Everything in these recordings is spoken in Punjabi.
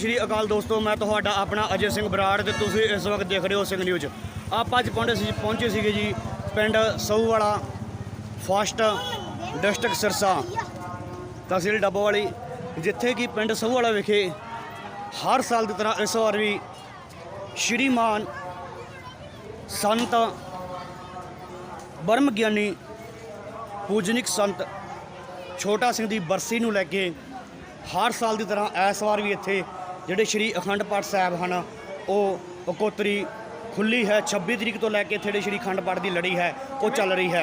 ਸ੍ਰੀ ਅਕਾਲ ਦੋਸਤੋ, ਮੈਂ ਤੁਹਾਡਾ ਆਪਣਾ ਅਜੇ ਸਿੰਘ ਬਰਾੜ ਤੇ ਤੁਸੀਂ ਇਸ ਵਕਤ ਦੇਖ ਰਹੇ ਹੋ ਸਿੰਘ ਨਿਊਜ਼ ਆਪਾਂ ਅੱਜ ਪਹੁੰਚੇ ਸੀ ਪਹੁੰਚੇ ਸੀਗੇ ਜੀ ਪਿੰਡ ਸਊਵਾਲਾ, ਫਾਸਟ ਡਿਸਟ੍ਰਿਕਟ ਸਿਰਸਾ ਤਹਿਸੀਲ ਡੱਬੋ ਵਾਲੀ ਜਿੱਥੇ ਕਿ ਪਿੰਡ ਸਊਵਾਲਾ ਵਿਖੇ ਹਰ ਸਾਲ ਦੀ ਤਰ੍ਹਾਂ ਇਸ ਵਾਰ ਵੀ ਸ਼੍ਰੀਮਾਨ ਸੰਤ ਬਰਮ ਗਿਆਨੀ ਪੂਜਨਿਕ ਸੰਤ ਛੋਟਾ ਸਿੰਘ ਦੀ ਬਰਸੀ ਨੂੰ ਲੈ ਕੇ ਹਰ ਸਾਲ ਦੀ ਤਰ੍ਹਾਂ ਇਸ ਵਾਰ ਵੀ ਇੱਥੇ ਜਿਹੜੇ ਸ਼੍ਰੀ ਅਖੰਡ ਪਾਠ ਸਾਹਿਬ ਹਨ, ਉਹ ਇਕੋਤਰੀ ਖੁੱਲੀ ਹੈ 26 ਤਰੀਕ ਤੋਂ ਲੈ ਕੇ ਇੱਥੇ ਸ਼੍ਰੀ ਅਖੰਡ ਪਾਠ ਦੀ ਲੜੀ ਹੈ, ਉਹ ਚੱਲ ਰਹੀ ਹੈ।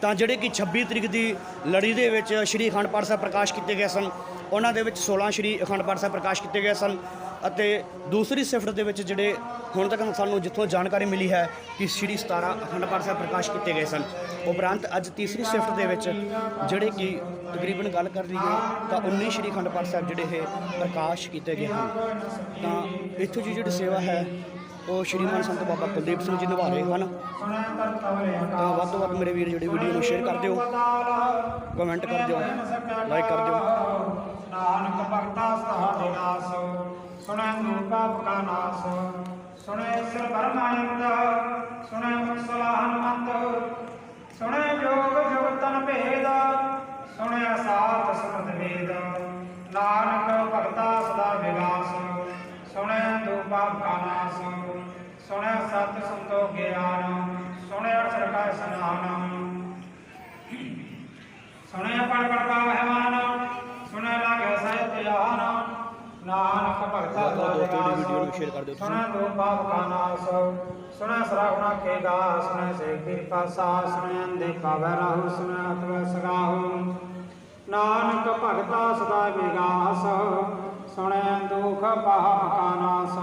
ਤਾਂ ਜਿਹੜੇ ਕਿ 26 ਤਰੀਕ ਦੀ ਲੜੀ ਦੇ ਵਿੱਚ ਸ਼੍ਰੀ ਅਖੰਡ ਪਾਠ ਸਾਹਿਬ ਪ੍ਰਕਾਸ਼ ਕੀਤੇ ਗਏ ਸਨ, ਉਹਨਾਂ ਦੇ ਵਿੱਚ 16 ਸ਼੍ਰੀ ਅਖੰਡ ਪਾਠ ਸਾਹਿਬ ਪ੍ਰਕਾਸ਼ ਕੀਤੇ ਗਏ ਸਨ। ਅਤੇ ਦੂਸਰੀ ਸਿਫਟ ਦੇ ਵਿੱਚ ਜਿਹੜੇ ਹੁਣ ਤੱਕ ਸਾਨੂੰ ਜਿੱਥੋਂ ਜਾਣਕਾਰੀ ਮਿਲੀ ਹੈ ਕਿ ਸ਼੍ਰੀ 17 ਅਖੰਡ ਪਾਠ ਸਾਹਿਬ ਪ੍ਰਕਾਸ਼ ਕੀਤੇ ਗਏ ਸਨ, ਉਪਰੰਤ ਅੱਜ ਤੀਸਰੀ ਸਿਫਟ ਦੇ ਵਿੱਚ ਜਿਹੜੇ ਕਿ ਤਕਰੀਬਨ ਗੱਲ ਕਰ ਲਈਏ ਤਾਂ 19 ਸ਼੍ਰੀ ਅਖੰਡ ਪਾਠ ਸਾਹਿਬ ਜਿਹੜੇ ਇਹ ਪ੍ਰਕਾਸ਼ ਕੀਤੇ ਗਏ ਹਨ। ਤਾਂ ਇੱਥੋਂ ਦੀ ਜਿਹੜੀ ਸੇਵਾ ਹੈ, ਉਹ ਸ਼੍ਰੀਮਾਨ ਸੰਤ ਬਾਬਾ ਕੁਲਦੀਪ ਸਿੰਘ ਜੀ ਨਿਭਾ ਰਹੇ ਹਨ। ਤਾਂ ਵੱਧ ਤੋਂ ਵੱਧ ਮੇਰੇ ਵੀਰ ਜਿਹੜੀ ਵੀਡੀਓ ਨੂੰ ਸ਼ੇਅਰ ਕਰ ਦਿਓ ਕਮੈਂਟ ਕਰ ਦਿਓ ਲਾਈਕ ਕਰ ਦਿਓ। ਨਾਨਕ ਭਗਤਾ ਸਹਾਰੇ ਨਾਸ। ਸੁਣੈ ਗੁਰੂ ਪਾਪ ਕਾ ਨਾਸ, ਸੁਣੈ ਸਿਰ ਪਰਮਾਨੰਦ, ਸੁਣੈ ਮੁਕਸਲਾ ਹਨੁਮੰਤ, ਸੁਣੈ ਜੋਗ ਜੁਗ ਤਨ ਭੇਦ, ਸੁਣੈ ਸਾਤ ਸਮਤ ਵੇਦ, ਨਾਨਕ ਭਗਤਾ ਸਦਾ ਵਿਗਾਸ, ਸੁਣੈ ਦੁਖ ਪਾਪ ਕਾ ਨਾਸ, ਸੁਣੈ ਸਤ ਸੰਤੋ ਗਿਆਨ, ਸੁਣੈ ਅક્ષਰ ਕਾ ਸਨਾਨ ਸੁਣਿਆ ਪੜ ਪੜ ਪਾਵਹਿ ਮਾਨ ਭਗਤਾ ਵੱਧ ਤੋਂ ਵੱਧ ਦੋਸਤੋ ਜਿਹੜੀ ਵੀਡੀਓ ਨੂੰ ਸ਼ੇਅਰ ਕਰ ਦਿਓ ਤੁਸੀਂ। ਸੁਣਿਆ ਦੋ ਪਾਪ ਕਾ ਨਾਸ ਸੁਣਿਆ ਸਰਾਵਣਾ ਕੇ ਗਾ ਸੁਣਿਆ ਸੇ ਕਿਰਪਾ ਸਾ ਸੁਣਿਆ ਅੰਦੇ ਪਾਵੈ ਰਾਹੂ ਸੁਣਿਆ ਅਤਵ ਸਗਾਹੂ। ਨਾਨਕ ਭਗਤਾ ਸਦਾ ਵਿਗਾਸ ਸੁਣਿਆ ਦੁਖ ਪਾਪ ਕਾ ਨਾਸ।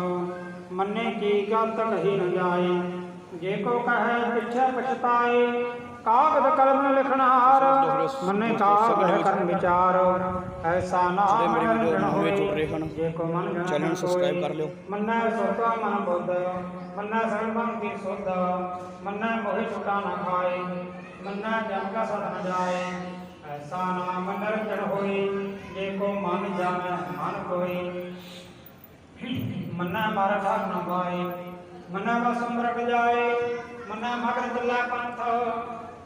ਮੰਨੇ ਕੀ ਗਤ ਕਹੀ ਨ ਜਾਏ ਜੇ ਕੋ ਕਹੈ ਪਿਛੈ ਪਛਤਾਏ ਕਾਗਦ ਕਲਮ ਨ ਮੰਨੇ ਕਾਗਦ ਕਰਨ ਵਿਚਾਰ ਐਸਾ ਨਾ ਜਿਹੜੇ ਮੇਰੇ ਵੀਡੀਓ ਨੂੰ ਹੋਏ। ਜੁੜ ਰਹੇ ਹਨ, ਚੈਨਲ subscribe ਕਰ ਲਿਓ। ਮੰਨੈ ਸੋਤਾ ਮਨ ਬੁੱਧ ਮੰਨੈ ਸਰਣ ਬੰਤੀ ਸੁਧ ਮੰਨੈ ਮੋਹਿ ਛੁਟਾ ਨ ਖਾਏ ਮੰਨੈ ਜਨ ਕਾ ਸਦ ਨ ਜਾਏ ਐਸਾ ਨਾ ਮਨ ਰੰਜਨ ਹੋਈ ਜੇ ਕੋ ਮਨ ਜਾਣੈ ਮਨ ਕੋਈ ਮੰਨੈ ਮਾਰਾ ਠਾਕ ਨ ਪਾਏ ਮੰਨੈ ਵਸਮ ਰਟ ਜਾਏ ਮੰਨੈ ਮਗਰ ਚੱਲੈ ਪੰਥ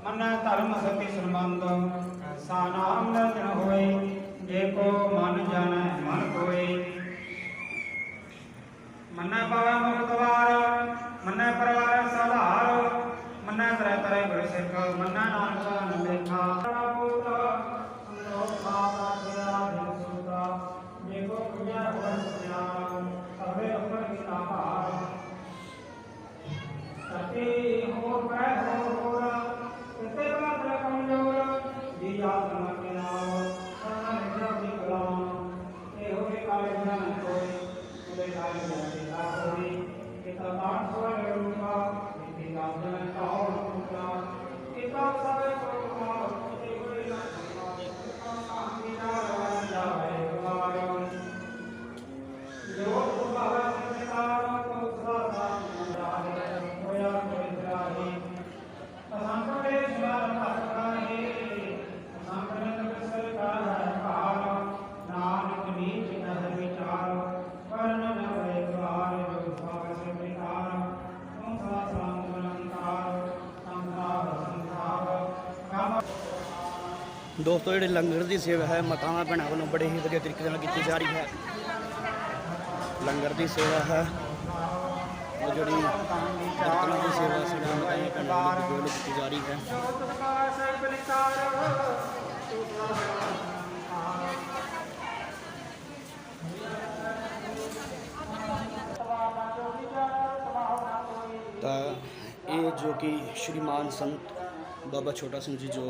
ਮੰਨੈ ਧਰਮ ਸਤੀ ਸੰਬੰਧ ਐਸਾ ਨਾਮ ਨਿਰਜਨ ਹੋਏ, ਜੇ ਕੋ ਮਨ ਜਾਣੈ ਮਨ ਕੋਈ ਮੰਨੈ ਪਾਵੈ ਮੁਕਤਵਾਰ ਮੰਨੈ ਪਰਵਾਰ ਸਧਾਰ, ਮੰਨੈ ਤਰੈ ਤਰੈ ਗੁਰ ਸਿੱਖ, ਮੰਨੈ ਨਾਨਕ kita ਦੋਸਤੋ, ਜਿਹੜੇ ਲੰਗਰ ਦੀ ਸੇਵਾ ਹੈ, ਮਾਤਾਵਾਂ ਭੈਣਾਂ ਵੱਲੋਂ ਬੜੇ ਹੀ ਵਧੀਆ ਤਰੀਕੇ ਨਾਲ ਕੀਤੀ ਜਾ ਰਹੀ ਹੈ। ਲੰਗਰ ਦੀ ਸੇਵਾ ਹੈ। ਉਹ ਜਿਹੜੀ ਬਰਤਨਾਂ ਦੀ ਸੇਵਾ ਸਾਡੀਆਂ ਮਾਤਾਵਾਂ ਭੈਣਾਂ ਵੱਲੋਂ ਕੀਤੀ ਜਾ ਰਹੀ ਹੈ। ਤਾਂ ਇਹ ਜੋ ਕਿ ਸ਼੍ਰੀਮਾਨ ਸੰਤ ਬਾਬਾ ਛੋਟਾ ਸਿੰਘ ਜੀ ਜੋ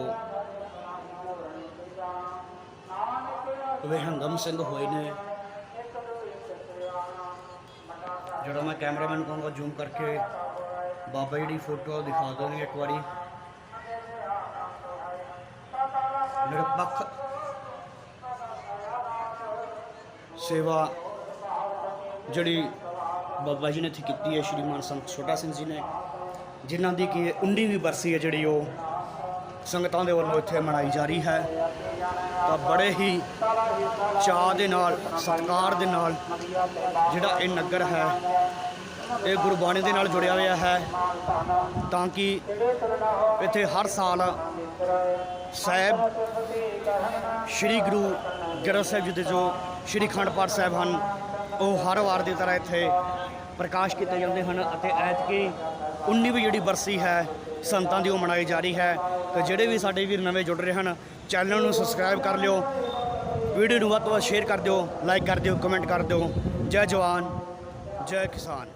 ਵਿਹੰਗਮ ਸਿੰਘ ਹੋਏ ਨੇ। ਜਿਹੜਾ ਮੈਂ ਕੈਮਰਾਮੈਨ ਨੂੰ ਕਹੂੰਗਾ ਜ਼ੂਮ ਕਰਕੇ ਬਾਬਾ ਜੀ ਦੀ ਫੋਟੋ ਦਿਖਾ ਦੋਗੇ ਇੱਕ ਵਾਰੀ। ਨਿਰਪੱਖ ਸੇਵਾ ਜਿਹੜੀ ਬਾਬਾ ਜੀ ਨੇ ਇੱਥੇ ਕੀਤੀ ਹੈ, ਸ਼੍ਰੀ ਸ਼੍ਰੀਮਾਨ ਸੰਤ ਛੋਟਾ ਸਿੰਘ ਜੀ ਨੇ, ਜਿਨ੍ਹਾਂ ਦੀ ਕਿ 19ਵੀਂ ਬਰਸੀ ਹੈ ਜਿਹੜੀ ਉਹ ਸੰਗਤਾਂ ਦੇ ਵੱਲੋਂ ਇੱਥੇ ਮਨਾਈ ਜਾ ਰਹੀ ਹੈ। ਤਾਂ ਬੜੇ ਹੀ ਚਾਅ ਦੇ ਨਾਲ, ਸਤਿਕਾਰ ਦੇ ਨਾਲ ਜਿਹੜਾ ਇਹ ਨਗਰ ਹੈ, ਇਹ ਗੁਰਬਾਣੀ ਦੇ ਨਾਲ ਜੁੜਿਆ ਹੋਇਆ ਹੈ। ਤਾਂ ਕਿ ਇੱਥੇ ਹਰ ਸਾਲ ਸਾਹਿਬ ਸ੍ਰੀ ਗੁਰੂ ਗ੍ਰੰਥ ਸਾਹਿਬ ਜੀ ਦੇ ਜੋ ਸ੍ਰੀ ਅਖੰਡ ਪਾਠ ਸਾਹਿਬ ਹਨ, ਉਹ ਹਰ ਵਾਰ ਦੀ ਤਰ੍ਹਾਂ ਇੱਥੇ ਪ੍ਰਕਾਸ਼ ਕੀਤੇ ਜਾਂਦੇ ਹਨ ਅਤੇ ਐਤਕੀ 19ਵੀਂ ਜਿਹੜੀ ਬਰਸੀ ਹੈ ਸੰਤਾਂ ਦੀ ਉਹ ਮਨਾਈ ਜਾ ਰਹੀ ਹੈ। ਤੇ ਜਿਹੜੇ ਵੀ ਸਾਡੇ ਵੀਰ ਨਵੇਂ ਜੁੜ ਰਹੇ ਹਨ, ਚੈਨਲ ਨੂੰ ਸਬਸਕ੍ਰਾਈਬ ਕਰ ਲਿਓ। ਵੀਡੀਓ ਨੂੰ ਵੱਧ ਤੋਂ ਵੱਧ ਸ਼ੇਅਰ ਕਰ ਦਿਓ ਲਾਈਕ ਕਰ ਦਿਓ ਕਮੈਂਟ ਕਰ ਦਿਓ। ਜੈ ਜਵਾਨ, ਜੈ ਕਿਸਾਨ।